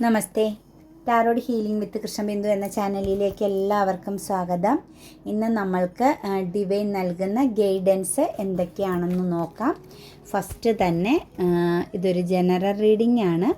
Namaste. Tarot healing with Krishnabindu എന്ന ചാനലിലേക്ക് എല്ലാവർക്കും സ്വാഗതം. ഇന്ന് നമ്മൾക്ക് ഡിവൈൻ നൽകുന്ന ഗൈഡൻസ് എന്തൊക്കെയാണെന്ന് നോക്കാം. ഫസ്റ്റ് തന്നെ ഇതൊരു ജനറൽ റീഡിംഗ് ആണ്.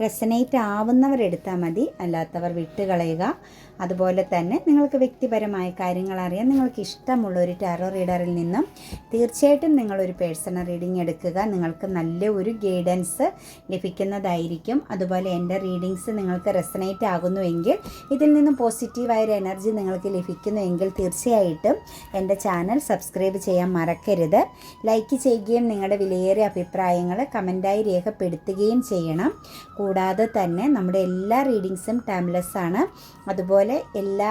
റെസനേറ്റ് ആവുന്നവർ എടുത്താൽ മതി അല്ലാത്തവർ വിട്ടുകളയുക. അതുപോലെ തന്നെ നിങ്ങൾക്ക് വ്യക്തിപരമായ കാര്യങ്ങൾ അറിയാൻ നിങ്ങൾക്ക് ഇഷ്ടമുള്ള ഒരു ടാരോ റീഡറിൽ നിന്നും തീർച്ചയായിട്ടും നിങ്ങളൊരു പേഴ്സണൽ റീഡിംഗ് എടുക്കുക. നിങ്ങൾക്ക് നല്ല ഒരു ഗൈഡൻസ് ലഭിക്കുന്നതായിരിക്കും. അതുപോലെ എന്റെ റീഡിങ്സ് നിങ്ങൾക്ക് റെസനേറ്റ് ആകുന്നുവെങ്കിൽ ഇതിൽ നിന്നും പോസിറ്റീവായ ഒരു എനർജി നിങ്ങൾക്ക് ലഭിക്കുന്നുവെങ്കിൽ തീർച്ചയായിട്ടും എന്റെ ചാനൽ സബ്സ്ക്രൈബ് ചെയ്യാൻ മറക്കരുത്. ലൈക്ക് ചെയ്യുകയും നിങ്ങളുടെ വിലയേറിയ അഭിപ്രായങ്ങൾ കമന്റായി രേഖപ്പെടുത്തുകയും ചെയ്യണം. കൂടാതെ തന്നെ നമ്മുടെ എല്ലാ റീഡിങ്സും ടൈംലെസ് ആണ്. അതുപോലെ എല്ലാ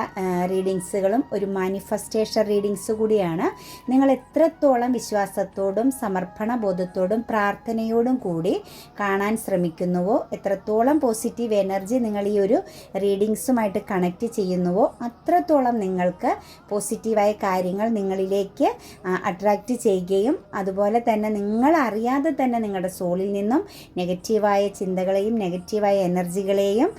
റീഡിങ്സുകളും ഒരു മാനിഫെസ്റ്റേഷൻ റീഡിങ്സ് കൂടിയാണ്. നിങ്ങൾ എത്രത്തോളം വിശ്വാസത്തോടും സമർപ്പണ ബോധത്തോടും പ്രാർത്ഥനയോടും കൂടി കാണാൻ ശ്രമിക്കുന്നുവോ എത്രത്തോളം പോസിറ്റീവ് എനർജി നിങ്ങൾ ഈ ഒരു റീഡിങ്സുമായിട്ട് കണക്റ്റ് ചെയ്യുന്നുവോ അത്രത്തോളം നിങ്ങൾക്ക് പോസിറ്റീവായ കാര്യങ്ങൾ നിങ്ങളിലേക്ക് അട്രാക്റ്റ് ചെയ്യുകയും അതുപോലെ തന്നെ നിങ്ങൾ അറിയാതെ തന്നെ നിങ്ങളുടെ സോളിൽ നിന്നും നെഗറ്റീവായ ചിന്തകളെയും നെഗറ്റീവായ എനർജികളെയും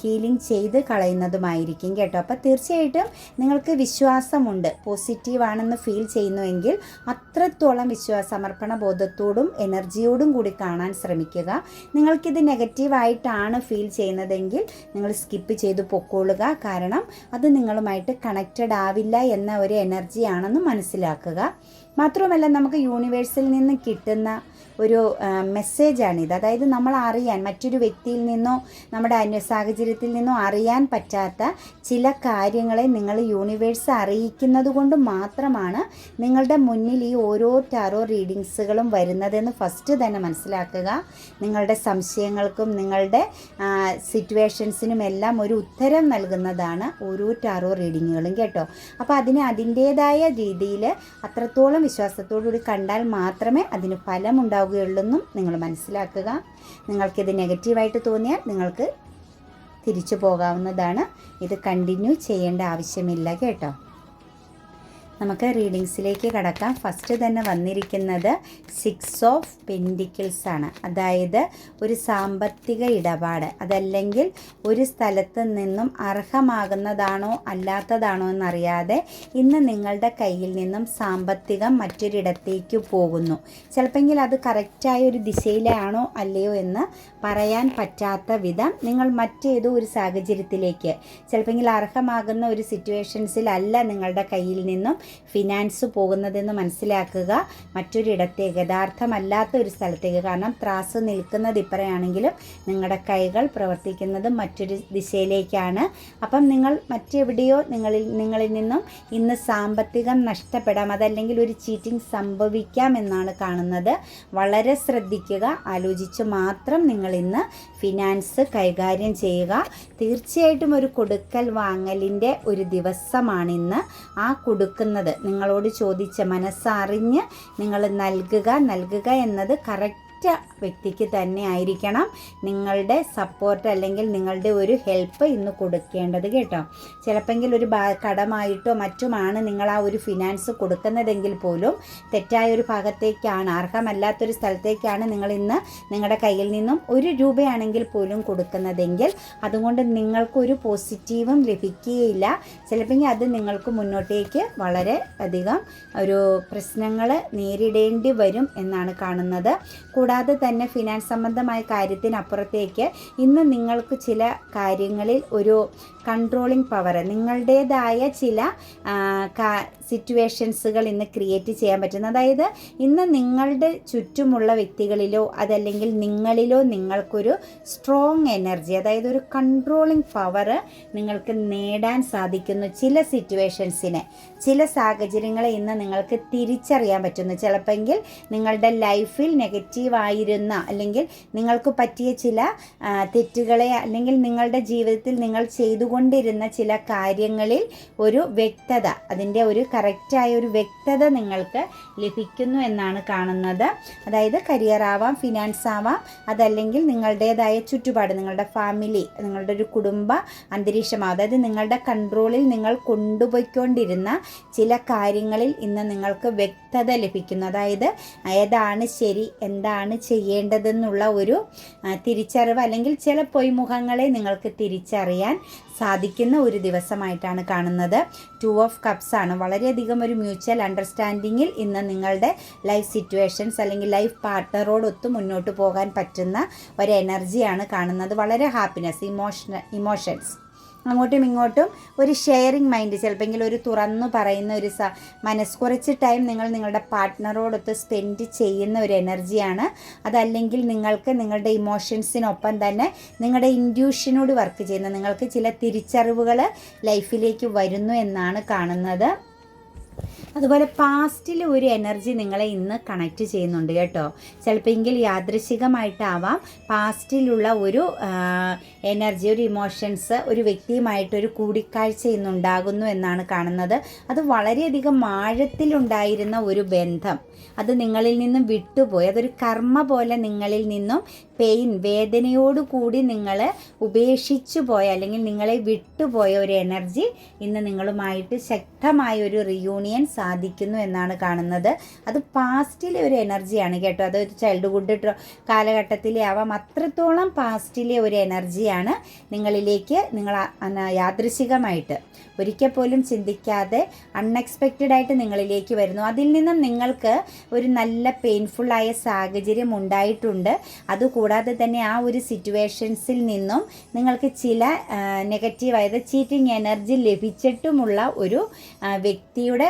ഹീലിംഗ് ചെയ്ത് കളയുന്നതുമായിരിക്കും. കേട്ടോ. അപ്പോൾ തീർച്ചയായിട്ടും നിങ്ങൾക്ക് വിശ്വാസമുണ്ട്. പോസിറ്റീവാണെന്ന് ഫീൽ ചെയ്യുന്നുവെങ്കിൽ അത്രത്തോളം വിശ്വാസ സമർപ്പണ ബോധത്തോടും എനർജിയോടും കൂടി കാണാൻ ശ്രമിക്കുക. നിങ്ങൾക്കിത് നെഗറ്റീവായിട്ടാണ് ഫീൽ ചെയ്യുന്നതെങ്കിൽ നിങ്ങൾ സ്കിപ്പ് ചെയ്ത് പൊക്കോളുക. കാരണം അത് നിങ്ങളുമായിട്ട് കണക്റ്റഡ് ആവില്ല എന്ന ഒരു എനർജിയാണെന്ന് മനസ്സിലാക്കുക. മാത്രമല്ല നമുക്ക് യൂണിവേഴ്സിൽ നിന്ന് കിട്ടുന്ന ഒരു മെസ്സേജാണിത് അതായത് നമ്മൾ അറിയാൻ മറ്റൊരു വ്യക്തിയിൽ നിന്നോ നമ്മുടെ അന്യ സാഹചര്യത്തിൽ നിന്നോ അറിയാൻ പറ്റാത്ത ചില കാര്യങ്ങളെ നിങ്ങൾ യൂണിവേഴ്സ് അറിയിക്കുന്നത് കൊണ്ട് മാത്രമാണ് നിങ്ങളുടെ മുന്നിൽ ഈ ഓരോ ടാറോ റീഡിങ്സുകളും വരുന്നതെന്ന് ഫസ്റ്റ് തന്നെ മനസ്സിലാക്കുക. നിങ്ങളുടെ സംശയങ്ങൾക്കും നിങ്ങളുടെ സിറ്റുവേഷൻസിനും എല്ലാം ഒരു ഉത്തരം നൽകുന്നതാണ് ഓരോ ടാറോ റീഡിങ്ങുകളും കേട്ടോ. അപ്പോൾ അതിന് അതിന്റേതായ രീതിയിൽ അത്രത്തോളം വിശ്വാസത്തോടുകൂടി കണ്ടാൽ മാത്രമേ അതിന് ഫലമുണ്ടാവുകയുള്ളെന്നും നിങ്ങൾ മനസ്സിലാക്കുക. നിങ്ങൾക്കിത് നെഗറ്റീവായിട്ട് തോന്നിയാൽ നിങ്ങൾക്ക് തിരിച്ചു പോകാവുന്നതാണ്. ഇത് കണ്ടിന്യൂ ചെയ്യേണ്ട ആവശ്യമില്ല കേട്ടോ. നമുക്ക് റീഡിങ്സിലേക്ക് കടക്കാം. ഫസ്റ്റ് തന്നെ വന്നിരിക്കുന്നത് സിക്സ് ഓഫ് പെൻഡിക്കിൾസ് ആണ്. അതായത് ഒരു സാമ്പത്തിക ഇടപാട്. അതല്ലെങ്കിൽ ഒരു സ്ഥലത്ത് നിന്നും അർഹമാകുന്നതാണോ അല്ലാത്തതാണോ എന്നറിയാതെ ഇന്ന് നിങ്ങളുടെ കയ്യിൽ നിന്നും സാമ്പത്തികം മറ്റൊരിടത്തേക്ക് പോകുന്നു. ചിലപ്പോൾ അത് കറക്റ്റായ ഒരു ദിശയിലാണോ അല്ലയോ എന്ന് പറയാൻ പറ്റാത്ത വിധം നിങ്ങൾ മറ്റേതോ ഒരു സാഹചര്യത്തിലേക്ക് ചിലപ്പോൾ അർഹമാകുന്ന ഒരു സിറ്റുവേഷൻസിലല്ല നിങ്ങളുടെ കയ്യിൽ നിന്നും ഫിനാൻസ് പോകുന്നതെന്ന് മനസ്സിലാക്കുക. മറ്റൊരിടത്തേക്ക് യഥാർത്ഥമല്ലാത്ത ഒരു സ്ഥലത്തേക്ക്. കാരണം ത്രാസ് നിൽക്കുന്നത് ഇപ്പറയാണെങ്കിലും നിങ്ങളുടെ കൈകൾ പ്രവർത്തിക്കുന്നത് മറ്റൊരു ദിശയിലേക്കാണ്. അപ്പം നിങ്ങൾ മറ്റെവിടെയോ നിങ്ങളിൽ നിങ്ങളിൽ നിന്നും ഇന്ന് സാമ്പത്തികം നഷ്ടപ്പെടാം അതല്ലെങ്കിൽ ഒരു ചീറ്റിംഗ് സംഭവിക്കാം എന്നാണ് കാണുന്നത്. വളരെ ശ്രദ്ധിക്കുക ആലോചിച്ച് മാത്രം നിങ്ങൾ ഇന്ന് ഫിനാൻസ് കൈകാര്യം ചെയ്യുക. തീർച്ചയായിട്ടും ഒരു കൊടുക്കൽ വാങ്ങലിന്റെ ഒരു ദിവസമാണിന്ന് ആ കൊടുക്കുന്നത്. നിങ്ങളോട് ചോദിച്ച മനസ്സറിഞ്ഞ് നിങ്ങൾ നൽകുക നൽകുക എന്നത് കറക്റ്റ് വ്യക്തിക്ക് തന്നെ ആയിരിക്കണം നിങ്ങളുടെ സപ്പോർട്ട് അല്ലെങ്കിൽ നിങ്ങളുടെ ഒരു ഹെൽപ്പ് ഇന്ന് കൊടുക്കേണ്ടത് കേട്ടോ. ചിലപ്പെങ്കിൽ ഒരു കടമായിട്ടോ മറ്റുമാണ് നിങ്ങൾ ആ ഒരു ഫിനാൻസ് കൊടുക്കുന്നതെങ്കിൽ പോലും തെറ്റായ ഒരു ഭാഗത്തേക്കാണ് അർഹമല്ലാത്തൊരു സ്ഥലത്തേക്കാണ് നിങ്ങൾ ഇന്ന് നിങ്ങളുടെ കയ്യിൽ നിന്നും ഒരു രൂപയാണെങ്കിൽ പോലും കൊടുക്കുന്നതെങ്കിൽ അതുകൊണ്ട് നിങ്ങൾക്കൊരു പോസിറ്റീവും ലഭിക്കുകയില്ല. ചിലപ്പോൾ അത് നിങ്ങൾക്ക് മുന്നോട്ടേക്ക് വളരെ അധികം ഒരു പ്രശ്നങ്ങൾ നേരിടേണ്ടി വരും എന്നാണ് കാണുന്നത്. കൂടാതെ തന്നെ ഫിനാൻസ് സംബന്ധമായ കാര്യത്തിനപ്പുറത്തേക്ക് ഇന്ന് നിങ്ങൾക്ക് ചില കാര്യങ്ങളിൽ ഒരു കൺട്രോളിംഗ് പവർ നിങ്ങളുടേതായ ചില സിറ്റുവേഷൻസുകൾ ഇന്ന് ക്രിയേറ്റ് ചെയ്യാൻ പറ്റുന്ന അതായത് ഇന്ന് നിങ്ങളുടെ ചുറ്റുമുള്ള വ്യക്തികളിലോ അതല്ലെങ്കിൽ നിങ്ങളിലോ നിങ്ങൾക്കൊരു സ്ട്രോങ് എനർജി അതായത് ഒരു കൺട്രോളിങ് പവർ നിങ്ങൾക്ക് നേടാൻ സാധിക്കുന്നു ചില സിറ്റുവേഷൻസിനെ ചില സാഹചര്യങ്ങളെ ഇന്ന് നിങ്ങൾക്ക് തിരിച്ചറിയാൻ പറ്റുന്നു. ചിലപ്പോൾ നിങ്ങളുടെ ലൈഫിൽ നെഗറ്റീവായിരുന്ന അല്ലെങ്കിൽ നിങ്ങൾക്ക് പറ്റിയ ചില തെറ്റുകളെ അല്ലെങ്കിൽ നിങ്ങളുടെ ജീവിതത്തിൽ നിങ്ങൾ ചെയ്തുകൊണ്ടിരുന്ന ചില കാര്യങ്ങളിൽ ഒരു വ്യക്തത അതിന്റെ ഒരു കറക്റ്റായ ഒരു വ്യക്തത നിങ്ങൾക്ക് ലഭിക്കുന്നു എന്നാണ് കാണുന്നത്. അതായത് കരിയർ ആവാം ഫിനാൻസ് ആവാം അതല്ലെങ്കിൽ നിങ്ങളുടേതായ ചുറ്റുപാട് നിങ്ങളുടെ ഫാമിലി നിങ്ങളുടെ ഒരു കുടുംബ അന്തരീക്ഷമാവും അതായത് നിങ്ങളുടെ കൺട്രോളിൽ നിങ്ങൾ കൊണ്ടുപോയിക്കൊണ്ടിരുന്ന ചില കാര്യങ്ങളിൽ ഇന്ന് നിങ്ങൾക്ക് വ്യക്തത ലഭിക്കുന്നു. അതായത് ഏതാണ് ശരി എന്താണ് ചെയ്യേണ്ടതെന്നുള്ള ഒരു തിരിച്ചറിവ് അല്ലെങ്കിൽ ചില പൊയ്മുഖങ്ങളെ നിങ്ങൾക്ക് തിരിച്ചറിയാൻ സാധിക്കുന്ന ഒരു ദിവസമായിട്ടാണ് കാണുന്നത്. ടു ഓഫ് കപ്സ് ആണ്. വളരെയധികം ഒരു മ്യൂച്വൽ അണ്ടർസ്റ്റാൻഡിങ്ങിൽ ഇന്ന് നിങ്ങളുടെ ലൈഫ് സിറ്റുവേഷൻസ് അല്ലെങ്കിൽ ലൈഫ് പാർട്ട്ണറോടൊത്ത് മുന്നോട്ട് പോകാൻ പറ്റുന്ന ഒരു എനർജിയാണ് കാണുന്നത്. വളരെ ഹാപ്പിനെസ് ഇമോഷണൽ ഇമോഷൻസ് അങ്ങോട്ടും ഇങ്ങോട്ടും ഒരു ഷെയറിങ് മൈൻഡ് ചിലപ്പോൾ ഒരു തുറന്നു പറയുന്ന ഒരു സ മനസ്സ്. കുറച്ച് ടൈം നിങ്ങൾ നിങ്ങളുടെ പാർട്ട്ണറോടൊത്ത് സ്പെൻഡ് ചെയ്യുന്ന ഒരു എനർജിയാണ് അതല്ലെങ്കിൽ നിങ്ങൾക്ക് നിങ്ങളുടെ ഇമോഷൻസിനൊപ്പം തന്നെ നിങ്ങളുടെ ഇൻഡ്യൂഷനോട് വർക്ക് ചെയ്യുന്ന നിങ്ങൾക്ക് ചില തിരിച്ചറിവുകൾ ലൈഫിലേക്ക് വരുന്നു എന്നാണ് കാണുന്നത്. അതുപോലെ പാസ്റ്റിൽ ഒരു എനർജി നിങ്ങളെ ഇന്ന് കണക്ട് ചെയ്യുന്നുണ്ട് കേട്ടോ. ചിലപ്പോൾ യാദൃശികമായിട്ടാവാം പാസ്റ്റിലുള്ള ഒരു എനർജി ഒരു ഇമോഷൻസ് ഒരു വ്യക്തിയുമായിട്ടൊരു കൂടിക്കാഴ്ച ഇന്നുണ്ടാകുന്നു എന്നാണ് കാണുന്നത്. അത് വളരെയധികം ആഴത്തിലുണ്ടായിരുന്ന ഒരു ബന്ധം. അത് നിങ്ങളിൽ നിന്നും വിട്ടുപോയി. അതൊരു കർമ്മ പോലെ നിങ്ങളിൽ നിന്നും പെയിൻ വേദനയോടുകൂടി നിങ്ങൾ ഉപേക്ഷിച്ചു പോയ അല്ലെങ്കിൽ നിങ്ങളെ വിട്ടുപോയ ഒരു എനർജി ഇന്ന് നിങ്ങളുമായിട്ട് ശക്തമായ ഒരു റിയൂണിയൻ സാധിക്കുന്നു എന്നാണ് കാണുന്നത്. അത് പാസ്റ്റിലെ ഒരു എനർജിയാണ് കേട്ടോ. അതൊരു ചൈൽഡ്ഹുഡ് കാലഘട്ടത്തിലെ ആവാം അത്രത്തോളം പാസ്റ്റിലെ ഒരു എനർജിയാണ് നിങ്ങളിലേക്ക് നിങ്ങൾ യാദൃശികമായിട്ട്. ഒരിക്കൽ പോലും ചിന്തിക്കാതെ അൺഎക്സ്പെക്റ്റഡ് ആയിട്ട് നിങ്ങളിലേക്ക് വരുന്നു. അതിൽ നിന്നും നിങ്ങൾക്ക് ഒരു നല്ല പെയിൻഫുള്ളായ സാഹചര്യം ഉണ്ടായിട്ടുണ്ട്. അതുകൂടാതെ തന്നെ ആ ഒരു സിറ്റുവേഷൻസിൽ നിന്നും നിങ്ങൾക്ക് ചില നെഗറ്റീവ് നെഗറ്റീവായത് ചീറ്റിംഗ് എനർജി ലഭിച്ചിട്ടുമുള്ള ഒരു വ്യക്തിയുടെ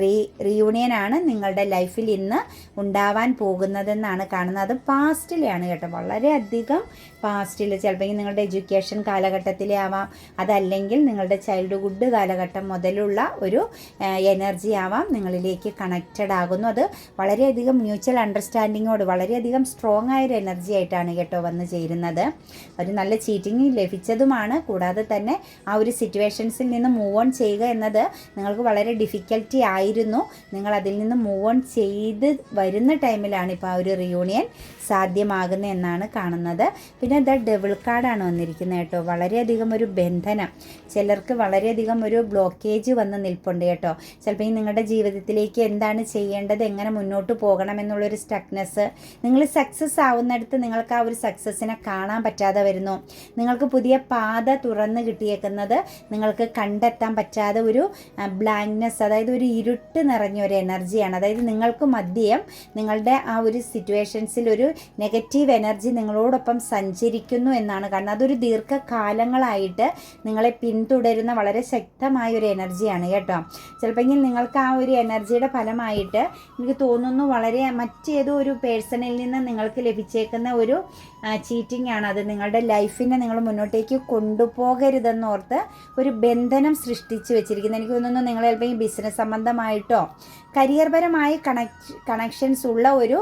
റീ റീയൂണിയനാണ് നിങ്ങളുടെ ലൈഫിൽ ഇന്ന് ഉണ്ടാവാൻ പോകുന്നതെന്നാണ് കാണുന്നത്. അത് പാസ്റ്റിലെയാണ് കേട്ടോ. വളരെയധികം പാസ്റ്റിൽ ചിലപ്പോൾ നിങ്ങളുടെ എഡ്യൂക്കേഷൻ കാലഘട്ടത്തിലെ ആവാം. അതല്ലെങ്കിൽ നിങ്ങളുടെ ചൈൽഡ്ഹുഡ് കാലഘട്ടം മുതലുള്ള ഒരു എനർജി ആവാം. നിങ്ങളിലേക്ക് കണക്റ്റഡ് ആകുന്നു. അത് വളരെയധികം മ്യൂച്വൽ അണ്ടർസ്റ്റാൻഡിങ്ങോട് വളരെയധികം സ്ട്രോങ് ആയൊരു എനർജി ആയിട്ടാണ് കേട്ടോ വന്ന് ചേരുന്നത്. ഒരു നല്ല ചീറ്റിംഗ് ലഭിച്ചതുമാണ്. കൂടാതെ തന്നെ ആ ഒരു സിറ്റുവേഷൻസിൽ നിന്ന് മൂവ് ഓൺ ചെയ്യുക എന്നത് നിങ്ങൾക്ക് വളരെ ഡിഫിക്കൽറ്റി ആയിരുന്നു. നിങ്ങൾ അതിൽ നിന്ന് മൂവ് ഓൺ ചെയ്ത് വരുന്ന ടൈമിലാണ് ഇപ്പോൾ ആ ഒരു റിയൂണിയൻ സാധ്യമാകുന്നത് എന്നാണ് കാണുന്നത്. പിന്നെ ദ ഡബിൾ കാർഡാണ് വന്നിരിക്കുന്നത് കേട്ടോ. വളരെയധികം ഒരു ബന്ധനം. ചിലർക്ക് വളരെയധികം ഒരു ബ്ലോക്കേജ് വന്ന് നിൽപ്പുണ്ട് കേട്ടോ. ചിലപ്പോൾ ഈ നിങ്ങളുടെ ജീവിതത്തിലേക്ക് എന്താണ് ചെയ്യേണ്ടത് എങ്ങനെ മുന്നോട്ട് പോകണം എന്നുള്ളൊരു സ്റ്റക്നെസ് നിങ്ങൾ സക്സസ് ആവുന്നിടത്ത് നിങ്ങൾക്ക് ആ ഒരു സക്സസ്സിനെ കാണാൻ പറ്റാതെ വരുന്നു. നിങ്ങൾക്ക് പുതിയ പാത തുറന്ന് കിട്ടിയേക്കുന്നത് നിങ്ങൾക്ക് കണ്ടെത്താൻ പറ്റാതെ ഒരു ബ്ലാങ്ക്നെസ് അതായത് ഒരു ഇരുട്ട് നിറഞ്ഞ ഒരു എനർജിയാണ് അതായത് നിങ്ങൾക്ക് മദ്യം നിങ്ങളുടെ ആ ഒരു സിറ്റുവേഷൻസിൽ ഒരു നെഗറ്റീവ് എനർജി നിങ്ങളോടൊപ്പം സഞ്ചരിക്കുന്നു എന്നാണ് കാരണം അതൊരു ദീർഘകാലങ്ങളായിട്ട് നിങ്ങളെ പിന്തുടരുന്ന വളരെ ശക്തമായ ഒരു എനർജിയാണ് കേട്ടോ. ചിലപ്പോൾ നിങ്ങൾക്ക് ആ ഒരു എനർജിയുടെ ഫലമായിട്ട് എനിക്ക് തോന്നുന്നു വളരെ മറ്റേതോ ഒരു പേഴ്സണിൽ നിന്ന് നിങ്ങൾക്ക് ലഭിച്ചേക്കുന്ന ഒരു ചീറ്റിംഗ് ആണ് അത്. നിങ്ങളുടെ ലൈഫിനെ നിങ്ങൾ മുന്നോട്ടേക്ക് കൊണ്ടുപോകരുതെന്നോർത്ത് ഒരു ബന്ധനം സൃഷ്ടിച്ചു വെച്ചിരിക്കുന്നത് എനിക്ക് തോന്നുന്നു നിങ്ങൾ ചിലപ്പോൾ ഈ ബിസിനസ് സംബന്ധമായിട്ടോ കരിയർപരമായി കണക് കണക്ഷൻസ് ഉള്ള ഒരു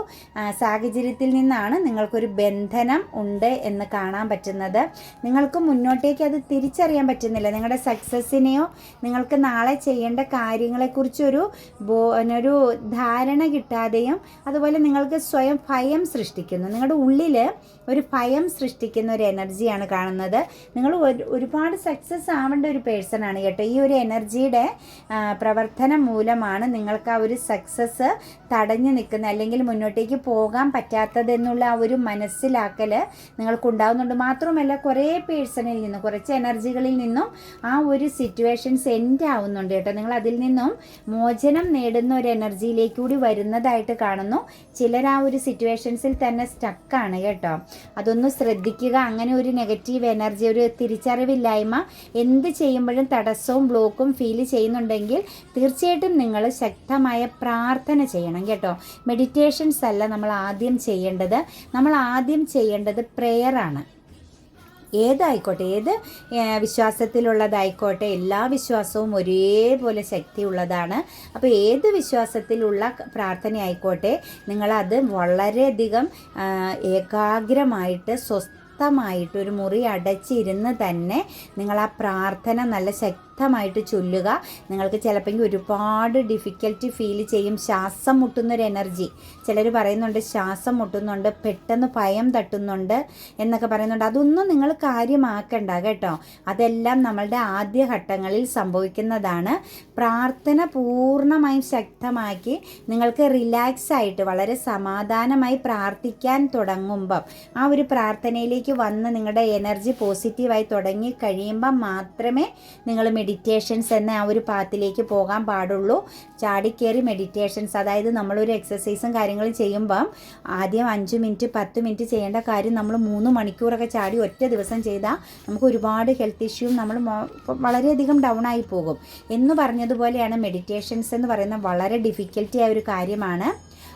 സാഹചര്യത്തിൽ നിന്നാണ് നിങ്ങൾക്കൊരു ബന്ധനം ഉണ്ട് എന്ന് കാണാൻ പറ്റുന്നത്. നിങ്ങൾക്ക് മുന്നോട്ടേക്ക് അത് തിരിച്ചറിയാൻ പറ്റുന്നില്ല. നിങ്ങളുടെ സക്സസ്സിനെയോ നിങ്ങൾക്ക് നാളെ ചെയ്യേണ്ട കാര്യങ്ങളെക്കുറിച്ചൊരു ബോ ഒരു ധാരണ കിട്ടാതെയും അതുപോലെ നിങ്ങൾക്ക് സ്വയം ഭയം സൃഷ്ടിക്കുന്നു. നിങ്ങളുടെ ഉള്ളിൽ ഒരു ഭയം സൃഷ്ടിക്കുന്ന ഒരു എനർജിയാണ് കാണുന്നത്. നിങ്ങൾ ഒരുപാട് സക്സസ് ആവേണ്ട ഒരു പേഴ്സൺ ആണ് കേട്ടോ. ഈ ഒരു എനർജിയുടെ പ്രവർത്തനം മൂലമാണ് നിങ്ങൾക്ക് ആ ഒരു സക്സസ് തടഞ്ഞു നിൽക്കുന്ന അല്ലെങ്കിൽ മുന്നോട്ടേക്ക് പോകാൻ പറ്റാത്തതെന്നുള്ള ആ ഒരു മനസ്സിലാക്കൽ നിങ്ങൾക്കുണ്ടാകുന്നുണ്ട് മാത്രമല്ല കുറേ പേഴ്സണിൽ നിന്നും കുറച്ച് എനർജികളിൽ നിന്നും ആ ഒരു സിറ്റുവേഷൻസ് എൻഡ് ആവുന്നുണ്ട് കേട്ടോ. നിങ്ങൾ അതിൽ നിന്നും മോചനം നേടുന്ന ഒരു എനർജിയിലേക്ക് കൂടി വരുന്നതായിട്ട് കാണുന്നു. ചിലർ ആ ഒരു സിറ്റുവേഷൻസിൽ തന്നെ സ്റ്റക്കാണ് കേട്ടോ. അതൊന്ന് ശ്രദ്ധിക്കുക. അങ്ങനെ ഒരു നെഗറ്റീവ് എനർജി ഒരു തിരിച്ചറിവില്ലായ്മ എന്ത് ചെയ്യുമ്പോഴും തടസ്സവും ബ്ലോക്കും ഫീൽ ചെയ്യുന്നുണ്ടെങ്കിൽ തീർച്ചയായിട്ടും നിങ്ങൾ ശക്തമായ പ്രാർത്ഥന ചെയ്യണം കേട്ടോ. മെഡിറ്റേഷൻസ് അല്ല നമ്മൾ ആദ്യം ചെയ്യേണ്ടത്. നമ്മൾ ആദ്യം ചെയ്യേണ്ടത് പ്രെയറാണ് ഏതായിക്കോട്ടെ ഏത് വിശ്വാസത്തിലുള്ളതായിക്കോട്ടെ എല്ലാ വിശ്വാസവും ഒരേപോലെ ശക്തിയുള്ളതാണ്. അപ്പോൾ ഏത് വിശ്വാസത്തിലുള്ള പ്രാർത്ഥന ആയിക്കോട്ടെ നിങ്ങളത് വളരെയധികം ഏകാഗ്രമായിട്ട് സ്വസ്ഥമായിട്ട് ഒരു മുറി അടച്ചിരുന്ന് തന്നെ നിങ്ങൾ ആ പ്രാർത്ഥന നല്ല ശക്തി ശക്തമായിട്ട് ചൊല്ലുക. നിങ്ങൾക്ക് ചിലപ്പോൾ ഒരുപാട് ഡിഫിക്കൽറ്റി ഫീൽ ചെയ്യും. ശ്വാസം മുട്ടുന്നൊരു എനർജി ചിലർ പറയുന്നുണ്ട് ശ്വാസം മുട്ടുന്നുണ്ട് പെട്ടെന്ന് ഭയം തട്ടുന്നുണ്ട് എന്നൊക്കെ പറയുന്നുണ്ട്. അതൊന്നും നിങ്ങൾ കാര്യമാക്കണ്ട കേട്ടോ. അതെല്ലാം നമ്മളുടെ ആദ്യ ഘട്ടങ്ങളിൽ സംഭവിക്കുന്നതാണ്. പ്രാർത്ഥന പൂർണമായും ശക്തമാക്കി നിങ്ങൾക്ക് റിലാക്സ് ആയിട്ട് വളരെ സമാധാനമായി പ്രാർത്ഥിക്കാൻ തുടങ്ങുമ്പം ആ ഒരു പ്രാർത്ഥനയിലേക്ക് വന്ന് നിങ്ങളുടെ എനർജി പോസിറ്റീവായി തുടങ്ങി കഴിയുമ്പം മാത്രമേ നിങ്ങൾ മെഡിറ്റേഷൻസ് എന്ന ആ ഒരു പാത്തിലേക്ക് പോകാൻ പാടുള്ളൂ. ചാടിക്കേറി മെഡിറ്റേഷൻസ് അതായത് നമ്മളൊരു എക്സസൈസും കാര്യങ്ങളും ചെയ്യുമ്പം ആദ്യം അഞ്ച് മിനിറ്റ് പത്ത് മിനിറ്റ് ചെയ്യേണ്ട കാര്യം നമ്മൾ മൂന്ന് മണിക്കൂറൊക്കെ ചാടി ഒറ്റ ദിവസം ചെയ്താൽ നമുക്ക് ഒരുപാട് ഹെൽത്ത് ഇഷ്യൂവും നമ്മൾ വളരെയധികം ഡൗൺ ആയി പോകും. എന്ന് പറഞ്ഞതുപോലെയാണ് മെഡിറ്റേഷൻസ് എന്ന് പറയുന്ന വളരെ ഡിഫിക്കൽറ്റി ആയ ഒരു കാര്യമാണ്.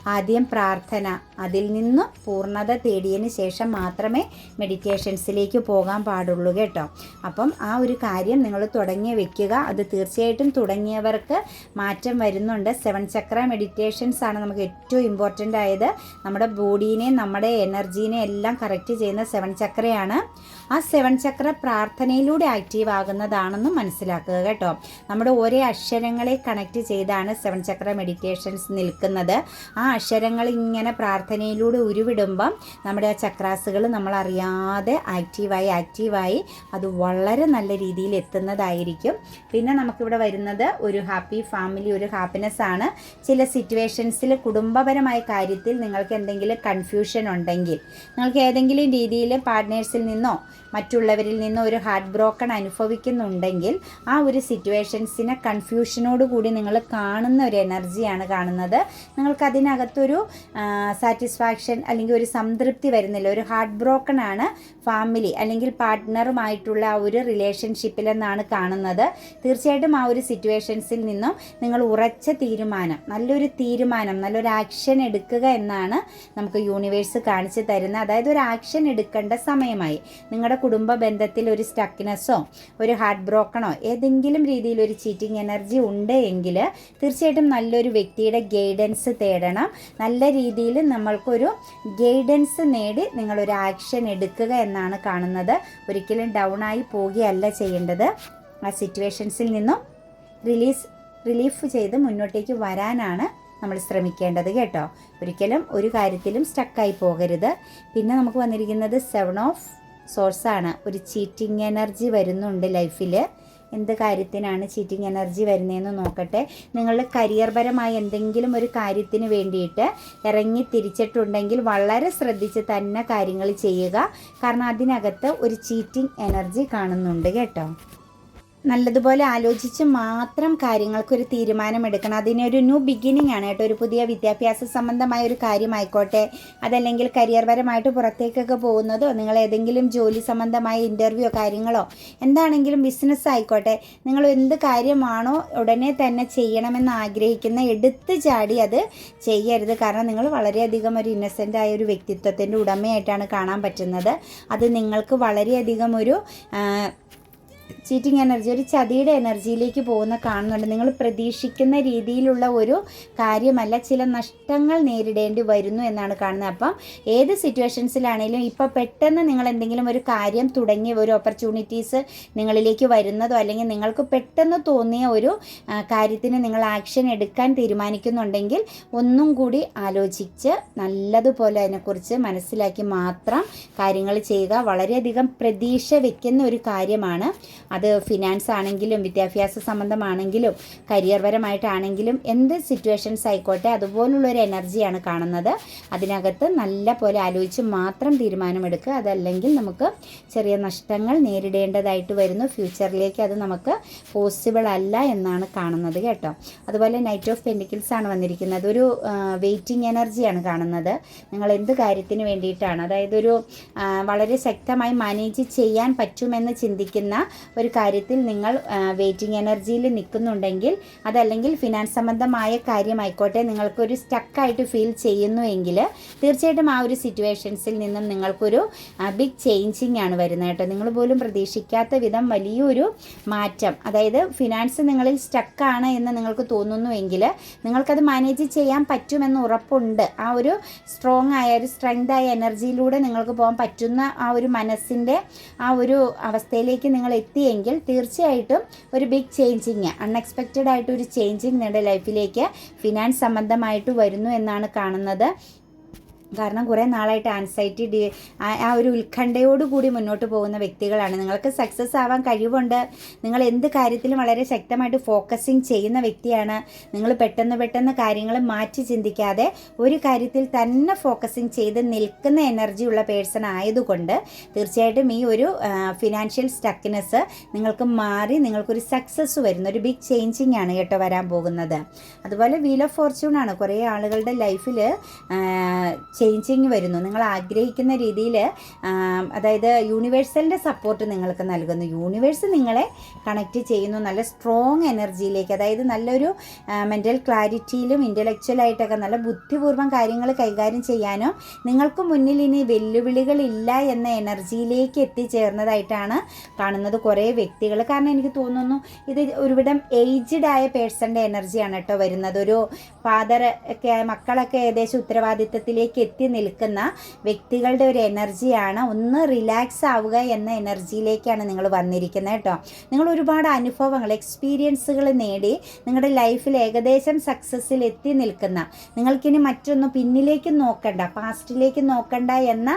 ആദ്യം പ്രാർത്ഥന. അതിൽ നിന്ന് പൂർണത തേടിയതിന് ശേഷം മാത്രമേ മെഡിറ്റേഷൻസിലേക്ക് പോകാൻ പാടുള്ളൂ കേട്ടോ. അപ്പം ആ ഒരു കാര്യം നിങ്ങൾ തുടങ്ങി വെക്കുക. അത് തീർച്ചയായിട്ടും തുടങ്ങിയവർക്ക് മാറ്റം വരുന്നുണ്ട്. സെവൻ ചക്ര മെഡിറ്റേഷൻസ് ആണ് നമുക്ക് ഏറ്റവും ഇമ്പോർട്ടന്റ് ആയത്. നമ്മുടെ ബോഡീനെയും നമ്മുടെ എനർജീനെ എല്ലാം കറക്റ്റ് ചെയ്യുന്ന സെവൻ ചക്രയാണ്. ആ സെവൻ ചക്ര പ്രാർത്ഥനയിലൂടെ ആക്റ്റീവ് ആകുന്നതാണെന്ന് മനസ്സിലാക്കുക കേട്ടോ. നമ്മുടെ ഒരേ അക്ഷരങ്ങളെ കണക്ട് ചെയ്താണ് സെവൻ ചക്ര മെഡിറ്റേഷൻസ് നിൽക്കുന്നത്. ആ അക്ഷരങ്ങൾ ഇങ്ങനെ പ്രാർത്ഥനയിലൂടെ ഉരുവിടുമ്പം നമ്മുടെ ആ ചക്രാസുകൾ നമ്മൾ അറിയാതെ ആക്റ്റീവായി ആക്റ്റീവായി അത് വളരെ നല്ല രീതിയിൽ എത്തുന്നതായിരിക്കും. പിന്നെ നമുക്കിവിടെ വരുന്നത് ഒരു ഹാപ്പി ഫാമിലി ഒരു ഹാപ്പിനെസ് ആണ്. ചില സിറ്റുവേഷൻസിൽ കുടുംബപരമായ കാര്യത്തിൽ നിങ്ങൾക്ക് എന്തെങ്കിലും കൺഫ്യൂഷൻ ഉണ്ടെങ്കിൽ നിങ്ങൾക്ക് ഏതെങ്കിലും രീതിയിൽ പാർട്ട്നേഴ്സിൽ നിന്നോ മറ്റുള്ളവരിൽ നിന്ന് ഒരു ഹാർട്ട് ബ്രോക്കൺ അനുഭവിക്കുന്നുണ്ടെങ്കിൽ ആ ഒരു സിറ്റുവേഷൻസിനെ കൺഫ്യൂഷനോട് കൂടി നിങ്ങൾ കാണുന്ന ഒരു എനർജിയാണ് കാണുന്നത്. നിങ്ങൾക്ക് അതിനകത്തൊരു സാറ്റിസ്ഫാക്ഷൻ അല്ലെങ്കിൽ ഒരു സംതൃപ്തി വരുന്നില്ല. ഒരു ഹാർട്ട് ബ്രോക്കൺ ആണ് ഫാമിലി അല്ലെങ്കിൽ പാർട്ട്ണറുമായിട്ടുള്ള ആ ഒരു റിലേഷൻഷിപ്പിലെന്നാണ് കാണുന്നത്. തീർച്ചയായിട്ടും ആ ഒരു സിറ്റുവേഷൻസിൽ നിന്നും നിങ്ങൾ ഉറച്ച തീരുമാനം നല്ലൊരു തീരുമാനം നല്ലൊരു ആക്ഷൻ എടുക്കുക എന്നാണ് നമുക്ക് യൂണിവേഴ്സ് കാണിച്ചു തരുന്നത്. അതായത് ഒരു ആക്ഷൻ എടുക്കേണ്ട സമയമായി. നിങ്ങളുടെ കുടുംബ ബന്ധത്തിൽ ഒരു സ്റ്റക്നെസ്സോ ഒരു ഹാർട്ട് ബ്രോക്കണോ ഏതെങ്കിലും രീതിയിൽ ഒരു ചീറ്റിംഗ് എനർജി ഉണ്ട് എങ്കിൽ തീർച്ചയായിട്ടും നല്ലൊരു വ്യക്തിയുടെ ഗൈഡൻസ് തേടണം. നല്ല രീതിയിൽ നമ്മൾക്കൊരു ഗൈഡൻസ് നേടി നിങ്ങളൊരു ആക്ഷൻ എടുക്കുക എന്നാണ് കാണുന്നത്. ഒരിക്കലും ഡൗൺ ആയി പോവുകയല്ല ചെയ്യേണ്ടത്. ആ സിറ്റുവേഷൻസിൽ നിന്നും റിലീസ് റിലീഫ് ചെയ്ത് മുന്നോട്ടേക്ക് വരാനാണ് നമ്മൾ ശ്രമിക്കേണ്ടത് കേട്ടോ. ഒരിക്കലും ഒരു കാര്യത്തിലും സ്റ്റക്കായി പോകരുത്. പിന്നെ നമുക്ക് വന്നിരിക്കുന്നത് സെവൻ ഓഫ് സോഴ്സാണ് ഒരു ചീറ്റിംഗ് എനർജി വരുന്നുണ്ട് ലൈഫിൽ എന്ത് കാര്യത്തിനാണ് ചീറ്റിംഗ് എനർജി വരുന്നതെന്ന് നോക്കട്ടെ. നിങ്ങൾ കരിയർപരമായ എന്തെങ്കിലും ഒരു കാര്യത്തിന് വേണ്ടിയിട്ട് ഇറങ്ങി തിരിച്ചിട്ടുണ്ടെങ്കിൽ വളരെ ശ്രദ്ധിച്ച് തന്നെ കാര്യങ്ങൾ ചെയ്യുക. കാരണം അതിനകത്ത് ഒരു ചീറ്റിംഗ് എനർജി കാണുന്നുണ്ട് കേട്ടോ. നല്ലതുപോലെ ആലോചിച്ച് മാത്രം കാര്യങ്ങൾക്കൊരു തീരുമാനമെടുക്കണം. അതിനൊരു ന്യൂ ബിഗിനിങ് ആണ് കേട്ടോ. ഒരു പുതിയ വിദ്യാഭ്യാസ സംബന്ധമായ ഒരു കാര്യമായിക്കോട്ടെ. അതല്ലെങ്കിൽ കരിയർ പരമായിട്ട് പുറത്തേക്കൊക്കെ പോകുന്നതോ നിങ്ങൾ ഏതെങ്കിലും ജോലി സംബന്ധമായ ഇന്റർവ്യൂ കാര്യങ്ങളോ എന്താണെങ്കിലും ബിസിനസ് ആയിക്കോട്ടെ. നിങ്ങൾ എന്ത് കാര്യമാണോ ഉടനെ തന്നെ ചെയ്യണമെന്ന് ആഗ്രഹിക്കുന്ന എടുത്ത് ചാടി അത് ചെയ്യരുത്. കാരണം നിങ്ങൾ വളരെയധികം ഒരു ഇന്നസെന്റ് ആയ ഒരു വ്യക്തിത്വത്തിന്റെ ഉടമയായിട്ടാണ് കാണാൻ പറ്റുന്നത്. അത് നിങ്ങൾക്ക് വളരെയധികം ഒരു ചീറ്റിംഗ് എനർജി ഒരു ചതിയുടെ എനർജിയിലേക്ക് പോകുന്ന കാണുന്നുണ്ട്. നിങ്ങൾ പ്രതീക്ഷിക്കുന്ന രീതിയിലുള്ള ഒരു കാര്യമല്ല ചില നഷ്ടങ്ങൾ നേരിടേണ്ടി വരുന്നു എന്നാണ് കാണുന്നത്. അപ്പം ഏത് സിറ്റുവേഷൻസിലാണെങ്കിലും ഇപ്പോൾ പെട്ടെന്ന് നിങ്ങൾ എന്തെങ്കിലും ഒരു കാര്യം തുടങ്ങിയ ഒരു ഓപ്പർച്യൂണിറ്റീസ് നിങ്ങളിലേക്ക് വരുന്നതോ അല്ലെങ്കിൽ നിങ്ങൾക്ക് പെട്ടെന്ന് തോന്നിയ ഒരു കാര്യത്തിന് നിങ്ങൾ ആക്ഷൻ എടുക്കാൻ തീരുമാനിക്കുന്നുണ്ടെങ്കിൽ ഒന്നും കൂടി ആലോചിച്ച് നല്ലതുപോലെ അതിനെക്കുറിച്ച് മനസ്സിലാക്കി മാത്രം കാര്യങ്ങൾ ചെയ്യുക. വളരെയധികം പ്രതീക്ഷ വെക്കുന്ന ഒരു കാര്യമാണ് അത്. ഫിനാൻസ് ആണെങ്കിലും വിദ്യാഭ്യാസ സംബന്ധമാണെങ്കിലും കരിയർ പരമായിട്ടാണെങ്കിലും എന്ത് സിറ്റുവേഷൻസ് ആയിക്കോട്ടെ അതുപോലുള്ളൊരു എനർജിയാണ് കാണുന്നത്. അതിനകത്ത് നല്ല പോലെ ആലോചിച്ച് മാത്രം തീരുമാനമെടുക്കുക. അതല്ലെങ്കിൽ നമുക്ക് ചെറിയ നഷ്ടങ്ങൾ നേരിടേണ്ടതായിട്ട് വരുന്നു. ഫ്യൂച്ചറിലേക്ക് അത് നമുക്ക് പോസിബിൾ അല്ല എന്നാണ് കാണുന്നത് കേട്ടോ. അതുപോലെ നൈറ്റ് ഓഫ് പെൻഡിക്കിൾസ് ആണ് വന്നിരിക്കുന്നത്. ഒരു വെയിറ്റിംഗ് എനർജിയാണ് കാണുന്നത്. നിങ്ങൾ എന്ത് കാര്യത്തിന് വേണ്ടിയിട്ടാണ്? അതായത് ഒരു വളരെ ശക്തമായി മാനേജ് ചെയ്യാൻ പറ്റുമെന്ന് ചിന്തിക്കുന്ന ഒരു കാര്യത്തിൽ നിങ്ങൾ വെയിറ്റിംഗ് എനർജിയിൽ നിൽക്കുന്നുണ്ടെങ്കിൽ അതല്ലെങ്കിൽ ഫിനാൻസ് സംബന്ധമായ കാര്യമായിക്കോട്ടെ നിങ്ങൾക്കൊരു സ്റ്റക്കായിട്ട് ഫീൽ ചെയ്യുന്നുവെങ്കിൽ തീർച്ചയായിട്ടും ആ ഒരു സിറ്റുവേഷൻസിൽ നിന്നും നിങ്ങൾക്കൊരു ബിഗ് ചേഞ്ചിങ് ആണ് വരുന്നത് കേട്ടോ. നിങ്ങൾ പോലും പ്രതീക്ഷിക്കാത്ത വിധം വലിയൊരു മാറ്റം. അതായത് ഫിനാൻസ് നിങ്ങളിൽ സ്റ്റക്കാണ് എന്ന് നിങ്ങൾക്ക് തോന്നുന്നുവെങ്കിൽ നിങ്ങൾക്കത് മാനേജ് ചെയ്യാൻ പറ്റുമെന്ന് ഉറപ്പുണ്ട്. ആ ഒരു സ്ട്രോങ് ആയ ഒരു സ്ട്രെങ്ത് ആയ എനർജിയിലൂടെ നിങ്ങൾക്ക് പോകാൻ പറ്റുന്ന ആ ഒരു മനസ്സിന്റെ ആ ഒരു അവസ്ഥയിലേക്ക് നിങ്ങൾ എത്തി എത്തിയെങ്കിൽ തീർച്ചയായിട്ടും ഒരു ബിഗ് ചേഞ്ചിങ് അൺഎക്സ്പെക്റ്റഡ് ആയിട്ട് ഒരു ചേഞ്ചിങ് നിങ്ങളുടെ ലൈഫിലേക്ക് ഫിനാൻസ് സംബന്ധമായിട്ട് വരുന്നു എന്നാണ് കാണുന്നത്. കാരണം കുറേ നാളായിട്ട് ആൻസൈറ്റി ഡി ആ- ഒരു ഉത്കണ്ഠയോടുകൂടി മുന്നോട്ട് പോകുന്ന വ്യക്തികളാണ്. നിങ്ങൾക്ക് സക്സസ് ആവാൻ കഴിവുണ്ട്. നിങ്ങൾ എന്ത് കാര്യത്തിലും വളരെ ശക്തമായിട്ട് ഫോക്കസിങ് ചെയ്യുന്ന വ്യക്തിയാണ്. നിങ്ങൾ പെട്ടെന്ന് പെട്ടെന്ന് കാര്യങ്ങൾ മാറ്റി ചിന്തിക്കാതെ ഒരു കാര്യത്തിൽ തന്നെ ഫോക്കസിങ് ചെയ്ത് നിൽക്കുന്ന എനർജി ഉള്ള പേഴ്സൺ ആയതുകൊണ്ട് തീർച്ചയായിട്ടും ഈ ഒരു ഫിനാൻഷ്യൽ സ്റ്റക്കിനെസ് നിങ്ങൾക്ക് മാറി നിങ്ങൾക്കൊരു സക്സസ് വരുന്ന ഒരു ബിഗ് ചേഞ്ചിങ് ആണ് കേട്ടോ വരാൻ പോകുന്നത്. അതുപോലെ വീൽ ഓഫ് ഫോർച്യൂൺ ആണ്. കുറേ ആളുകളുടെ ലൈഫിൽ ചേഞ്ചിങ് വരുന്നു. നിങ്ങൾ ആഗ്രഹിക്കുന്ന രീതിയിൽ അതായത് യൂണിവേഴ്സലിന്റെ സപ്പോർട്ട് നിങ്ങൾക്ക് നൽകുന്നു. യൂണിവേഴ്സ് നിങ്ങളെ കണക്റ്റ് ചെയ്യുന്നു. നല്ല സ്ട്രോങ് എനർജിയിലേക്ക് അതായത് നല്ലൊരു മെന്റൽ ക്ലാരിറ്റിയിലും ഇന്റലക്ച്വലായിട്ടൊക്കെ നല്ല ബുദ്ധിപൂർവം കാര്യങ്ങൾ കൈകാര്യം ചെയ്യാനും നിങ്ങൾക്ക് മുന്നിൽ ഇനി വെല്ലുവിളികളില്ല എന്ന എനർജിയിലേക്ക് എത്തിച്ചേർന്നതായിട്ടാണ് കാണുന്നത് കുറേ വ്യക്തികൾ. കാരണം എനിക്ക് തോന്നുന്നു ഇത് ഒരുവിധം ഏജ്ഡ് ആയ പേഴ്സന്റെ എനർജിയാണ് കേട്ടോ വരുന്നത്. ഒരു ഫാദർ ഒക്കെ മക്കളൊക്കെ ഏകദേശം ഉത്തരവാദിത്തത്തിലേക്ക് എത്തി നിൽക്കുന്ന വ്യക്തികളുടെ ഒരു എനർജിയാണ്. ഒന്ന് റിലാക്സ് ആവുക എന്ന എനർജിയിലേക്കാണ് നിങ്ങൾ വന്നിരിക്കുന്നത് കേട്ടോ. നിങ്ങൾ ഒരുപാട് അനുഭവങ്ങൾ എക്സ്പീരിയൻസുകൾ നേടി നിങ്ങളുടെ ലൈഫിൽ ഏകദേശം സക്സസ്സിൽ എത്തി നിൽക്കുന്ന നിങ്ങൾക്കിനി മറ്റൊന്നും പിന്നിലേക്ക് നോക്കണ്ട പാസ്റ്റിലേക്ക് നോക്കണ്ട എന്ന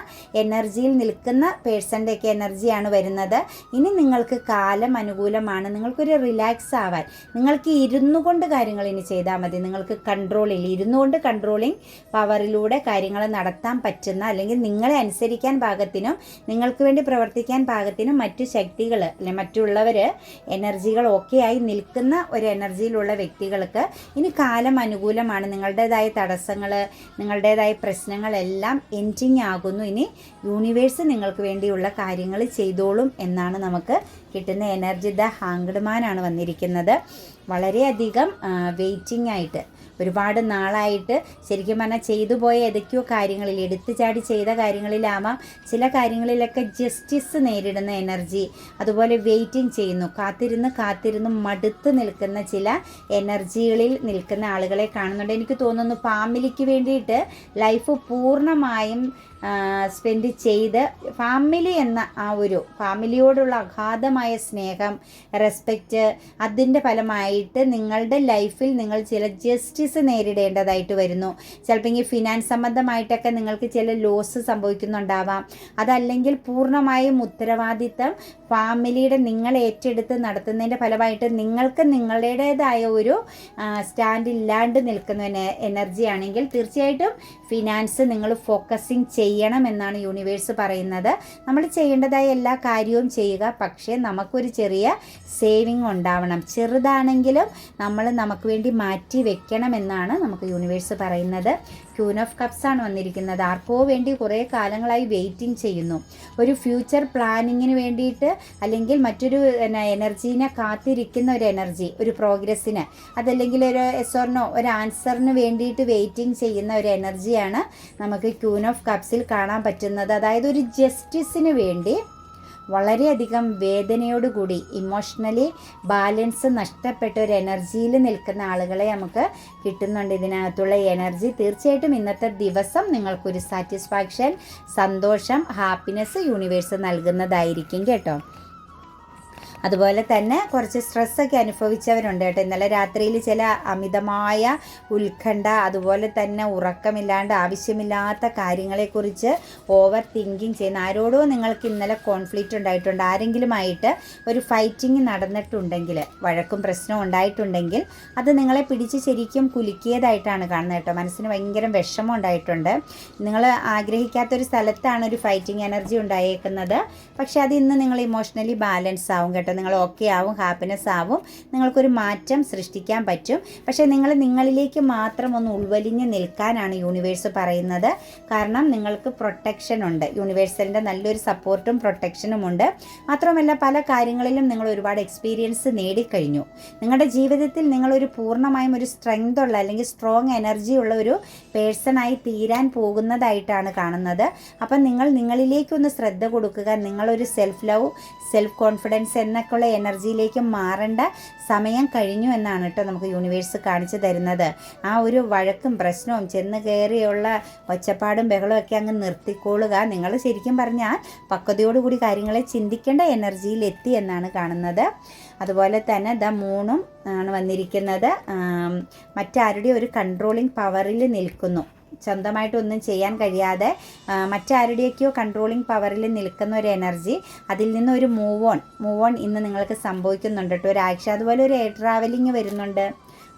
എനർജിയിൽ നിൽക്കുന്ന പേഴ്സന്റെയൊക്കെ എനർജിയാണ് വരുന്നത്. ഇനി നിങ്ങൾക്ക് കാലം അനുകൂലമാണ്. നിങ്ങൾക്കൊരു റിലാക്സ് ആവാൻ നിങ്ങൾക്ക് ഇരുന്നു കൊണ്ട് കാര്യങ്ങൾ ഇനി ചെയ്താൽ മതി. നിങ്ങൾക്ക് കൺട്രോളിൽ ഇരുന്നു കൊണ്ട് കൺട്രോളിങ് പവറിലൂടെ കാര്യങ്ങൾ നടത്താൻ പറ്റുന്ന അല്ലെങ്കിൽ നിങ്ങളെ അനുസരിക്കാൻ പാകത്തിനും നിങ്ങൾക്ക് വേണ്ടി പ്രവർത്തിക്കാൻ പാകത്തിനും മറ്റു ശക്തികൾ അല്ലെ മറ്റുള്ളവർ എനർജികൾ ഓക്കെ ആയി നിൽക്കുന്ന ഒരു എനർജിയിലുള്ള വ്യക്തികൾക്ക് ഇനി കാലം അനുകൂലമാണ്. നിങ്ങളുടേതായ തടസ്സങ്ങൾ നിങ്ങളുടേതായ പ്രശ്നങ്ങളെല്ലാം എൻഡിങ് ആകുന്നു. ഇനി യൂണിവേഴ്സ് നിങ്ങൾക്ക് വേണ്ടിയുള്ള കാര്യങ്ങൾ ചെയ്തോളും എന്നാണ് നമുക്ക് കിട്ടുന്ന എനർജി ദ ഹാങ്ഡ്മാനാണ് വന്നിരിക്കുന്നത്. വളരെയധികം വെയിറ്റിംഗ് ആയിട്ട്. ഒരുപാട് നാളായിട്ട് ശരിക്കും പറഞ്ഞാൽ ചെയ്തു പോയ ഏതൊക്കെയോ കാര്യങ്ങളിൽ എടുത്തു ചാടി ചെയ്ത കാര്യങ്ങളിലാവാം ചില കാര്യങ്ങളിലൊക്കെ ജസ്റ്റിസ് നേരിടുന്ന എനർജി അതുപോലെ വെയിറ്റിംഗ് ചെയ്യുന്നു കാത്തിരുന്ന് കാത്തിരുന്ന് മടുത്ത് നിൽക്കുന്ന ചില എനർജികളിൽ നിൽക്കുന്ന ആളുകളെ കാണുന്നുണ്ട്. എനിക്ക് തോന്നുന്നു ഫാമിലിക്ക് വേണ്ടിയിട്ട് ലൈഫ് പൂർണമായും സ്പെൻഡ് ചെയ്ത് ഫാമിലി എന്ന ആ ഒരു ഫാമിലിയോടുള്ള അഗാധമായ സ്നേഹം റെസ്പെക്റ്റ് അതിന്റെ ഫലമായിട്ട് നിങ്ങളുടെ ലൈഫിൽ നിങ്ങൾ ചില ജസ്റ്റിസ് നേരിടേണ്ടതായിട്ട് വരുന്നു. ചിലപ്പോൾ ഈ ഫിനാൻസ് സംബന്ധമായിട്ടൊക്കെ നിങ്ങൾക്ക് ചില ലോസ് സംഭവിക്കുന്നുണ്ടാവാം. അതല്ലെങ്കിൽ പൂർണമായും ഉത്തരവാദിത്തം ഫാമിലിയുടെ നിങ്ങൾ ഏറ്റെടുത്ത് നടത്തുന്നതിന്റെ ഫലമായിട്ട് നിങ്ങൾക്ക് നിങ്ങളുടേതായ ഒരു സ്റ്റാൻഡ് ഇല്ലാണ്ട് നിൽക്കുന്ന എനർജി ആണെങ്കിൽ തീർച്ചയായിട്ടും ഫിനാൻസ് നിങ്ങൾ ഫോക്കസിങ് ചെയ്യണം എന്നാണ് യൂണിവേഴ്സ് പറയുന്നത്. നമ്മൾ ചെയ്യേണ്ടതായ എല്ലാ കാര്യവും ചെയ്യുക. പക്ഷേ നമുക്കൊരു ചെറിയ സേവിങ് ഉണ്ടാവണം. ചെറുതാണെങ്കിലും നമ്മൾ നമുക്ക് വേണ്ടി മാറ്റി വെക്കണമെന്നാണ് നമുക്ക് യൂണിവേഴ്സ് പറയുന്നത്. ക്യൂൻ ഓഫ് കപ്സ് ആണ് വന്നിരിക്കുന്നത്. ആർക്കോ വേണ്ടി കുറേ കാലങ്ങളായി വെയിറ്റിംഗ് ചെയ്യുന്നു. ഒരു ഫ്യൂച്ചർ പ്ലാനിങ്ങിന് വേണ്ടിയിട്ട് അല്ലെങ്കിൽ മറ്റൊരു എനർജീനെ കാത്തിരിക്കുന്ന ഒരു എനർജി ഒരു പ്രോഗ്രസ്സിന് അതല്ലെങ്കിൽ ഒരു എസോർനോ ഒരു ആൻസറിന് വേണ്ടിയിട്ട് വെയിറ്റിംഗ് ചെയ്യുന്ന ഒരു എനർജിയാണ് നമുക്ക് ക്യൂൻ ഓഫ് കപ്സിൽ കാണാൻ പറ്റുന്നത്. അതായത് ഒരു ജസ്റ്റിസിന് വേണ്ടി വളരെയധികം വേദനയോടുകൂടി ഇമോഷണലി ബാലൻസ് നഷ്ടപ്പെട്ട ഒരു എനർജിയിൽ നിൽക്കുന്ന ആളുകളെ നമുക്ക് കിട്ടുന്നുണ്ട് ഇതിനകത്തുള്ള എനർജി തീർച്ചയായിട്ടും ഇന്നത്തെ ദിവസം നിങ്ങൾക്കൊരു സാറ്റിസ്ഫാക്ഷൻ സന്തോഷം ഹാപ്പിനെസ് യൂണിവേഴ്സ് നൽകുന്നതായിരിക്കും കേട്ടോ. അതുപോലെ തന്നെ കുറച്ച് സ്ട്രെസ്സൊക്കെ അനുഭവിച്ചവരുണ്ട് കേട്ടോ. ഇന്നലെ രാത്രിയിൽ ചില അമിതമായ ഉത്കണ്ഠ അതുപോലെ തന്നെ ഉറക്കമില്ലാണ്ട് ആവശ്യമില്ലാത്ത കാര്യങ്ങളെക്കുറിച്ച് ഓവർ തിങ്കിങ് ചെയ്യുന്ന ആരോടോ നിങ്ങൾക്ക് ഇന്നലെ കോൺഫ്ലിക്റ്റ് ഉണ്ടായിട്ടുണ്ട്. ആരെങ്കിലുമായിട്ട് ഒരു ഫൈറ്റിംഗ് നടന്നിട്ടുണ്ടെങ്കിൽ വഴക്കും പ്രശ്നവും ഉണ്ടായിട്ടുണ്ടെങ്കിൽ അത് നിങ്ങളെ പിടിച്ച് ശരിക്കും കുലുക്കിയതായിട്ടാണ് കാണുന്നത് കേട്ടോ. മനസ്സിന് ഭയങ്കര വിഷമം ഉണ്ടായിട്ടുണ്ട്. നിങ്ങൾ ആഗ്രഹിക്കാത്തൊരു സ്ഥലത്താണ് ഒരു ഫൈറ്റിംഗ് എനർജി ഉണ്ടായേക്കുന്നത്. പക്ഷേ അത് ഇന്ന് നിങ്ങൾ ഇമോഷണലി ബാലൻസ് ആവും കേട്ടോ. നിങ്ങൾ ഓക്കെ ആവും ഹാപ്പിനെസ് ആവും. നിങ്ങൾക്കൊരു മാറ്റം സൃഷ്ടിക്കാൻ പറ്റും. പക്ഷേ നിങ്ങൾ നിങ്ങളിലേക്ക് മാത്രം ഒന്ന് ഉൾവലിഞ്ഞ് നിൽക്കാനാണ് യൂണിവേഴ്സ് പറയുന്നത്. കാരണം നിങ്ങൾക്ക് പ്രൊട്ടക്ഷൻ ഉണ്ട്. യൂണിവേഴ്സലിന്റെ നല്ലൊരു സപ്പോർട്ടും പ്രൊട്ടക്ഷനും ഉണ്ട്. മാത്രമല്ല പല കാര്യങ്ങളിലും നിങ്ങൾ ഒരുപാട് എക്സ്പീരിയൻസ് നേടിക്കഴിഞ്ഞു. നിങ്ങളുടെ ജീവിതത്തിൽ നിങ്ങളൊരു പൂർണമായും ഒരു സ്ട്രെങ്ത് ഉള്ള അല്ലെങ്കിൽ സ്ട്രോങ് എനർജി ഉള്ള ഒരു പേഴ്സണായി തീരാൻ പോകുന്നതായിട്ടാണ് കാണുന്നത്. അപ്പം നിങ്ങൾ നിങ്ങളിലേക്കൊന്ന് ശ്രദ്ധ കൊടുക്കുക. നിങ്ങളൊരു സെൽഫ് ലവ് സെൽഫ് കോൺഫിഡൻസ് എന്ന എന്നൊക്കെയുള്ള എനർജിയിലേക്ക് മാറേണ്ട സമയം കഴിഞ്ഞു എന്നാണ് കേട്ടോ നമുക്ക് യൂണിവേഴ്സ് കാണിച്ചു തരുന്നത്. ആ ഒരു വഴക്കും പ്രശ്നവും ചെന്ന് കയറിയുള്ള ഒച്ചപ്പാടും ബഹളവും ഒക്കെ അങ്ങ് നിർത്തിക്കൊള്ളുക നിങ്ങൾ ശരിക്കും പറഞ്ഞാൽ പക്വതയോടുകൂടി കാര്യങ്ങളെ ചിന്തിക്കേണ്ട എനർജിയിൽ എത്തി എന്നാണ് കാണുന്നത്. അതുപോലെ തന്നെ ദ മൂണും ആണ് വന്നിരിക്കുന്നത്. മറ്റാരുടെ ഒരു കൺട്രോളിങ് പവറിൽ നിൽക്കുന്നു. സ്വന്തമായിട്ടൊന്നും ചെയ്യാൻ കഴിയാതെ മറ്റാരുടെയൊക്കെയോ കൺട്രോളിങ് പവറിൽ നിൽക്കുന്ന ഒരു എനർജി അതിൽ നിന്ന് ഒരു മൂവ് ഓൺ മൂവ് ഓൺ ഇന്ന് നിങ്ങൾക്ക് സംഭവിക്കുന്നുണ്ട് കേട്ടോ. ഒരാഴ്ച അതുപോലെ ഒരു എയർ ട്രാവലിംഗ് വരുന്നുണ്ട്.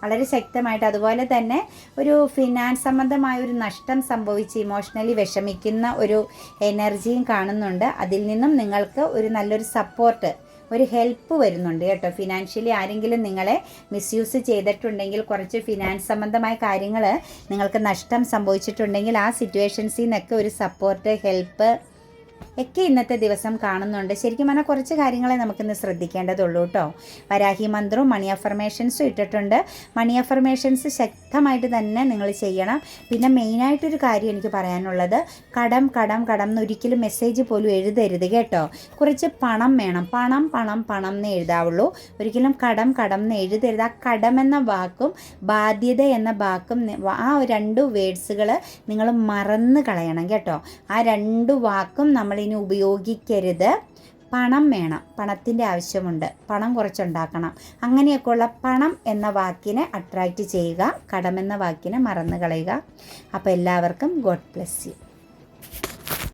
വളരെ ശക്തമായിട്ട് അതുപോലെ തന്നെ ഒരു ഫിനാൻസ് സംബന്ധമായ ഒരു നഷ്ടം സംഭവിച്ച് ഇമോഷണലി വിഷമിക്കുന്ന ഒരു എനർജിയും കാണുന്നുണ്ട്. അതിൽ നിന്നും നിങ്ങൾക്ക് ഒരു നല്ലൊരു സപ്പോർട്ട് ഒരു ഹെൽപ്പ് വരുന്നുണ്ട് കേട്ടോ. ഫിനാൻഷ്യലി ആരെങ്കിലും നിങ്ങളെ മിസ്യൂസ് ചെയ്തിട്ടുണ്ടെങ്കിൽ കുറച്ച് ഫിനാൻസ് സംബന്ധമായ കാര്യങ്ങൾ നിങ്ങൾക്ക് നഷ്ടം സംഭവിച്ചിട്ടുണ്ടെങ്കിൽ ആ സിറ്റുവേഷൻസിൽ നിന്നൊക്കെ ഒരു സപ്പോർട്ട് ഹെൽപ്പ് ഒക്കെ ഇന്നത്തെ ദിവസം കാണുന്നുണ്ട്. ശരിക്കും പറഞ്ഞാൽ കുറച്ച് കാര്യങ്ങളെ നമുക്കിന്ന് ശ്രദ്ധിക്കേണ്ടതുള്ളൂ കേട്ടോ വരാഹി മന്ത്രവും മണി അഫർമേഷൻസും ഇട്ടിട്ടുണ്ട്. മണി അഫർമേഷൻസ് ശക്തമായിട്ട് തന്നെ നിങ്ങൾ ചെയ്യണം. പിന്നെ മെയിനായിട്ടൊരു കാര്യം എനിക്ക് പറയാനുള്ളത് കടം കടം കടം എന്ന് ഒരിക്കലും മെസ്സേജ് പോലും എഴുതരുത് കേട്ടോ. കുറച്ച് പണം വേണം. പണം പണം പണം എന്ന് എഴുതാവുള്ളൂ. ഒരിക്കലും കടം കടം എന്ന് എഴുതരുത്. ആ കടം എന്ന വാക്കും ബാധ്യത എന്ന വാക്കും ആ രണ്ട് വേഡ്സുകൾ നിങ്ങൾ മറന്ന് കളയണം കേട്ടോ. ആ രണ്ട് വാക്കും നമ്മളിനി ഉപയോഗിക്കരുത്. പണം വേണം. പണത്തിന്റെ ആവശ്യമുണ്ട്. പണം കുറച്ചുണ്ടാക്കണം. അങ്ങനെയൊക്കെയുള്ള പണം എന്ന വാക്കിനെ അട്രാക്റ്റ് ചെയ്യുക കടമെന്ന വാക്കിനെ മറന്നു കളയുക അപ്പോൾ എല്ലാവർക്കും ഗോഡ് ബ്ലെസ് യു.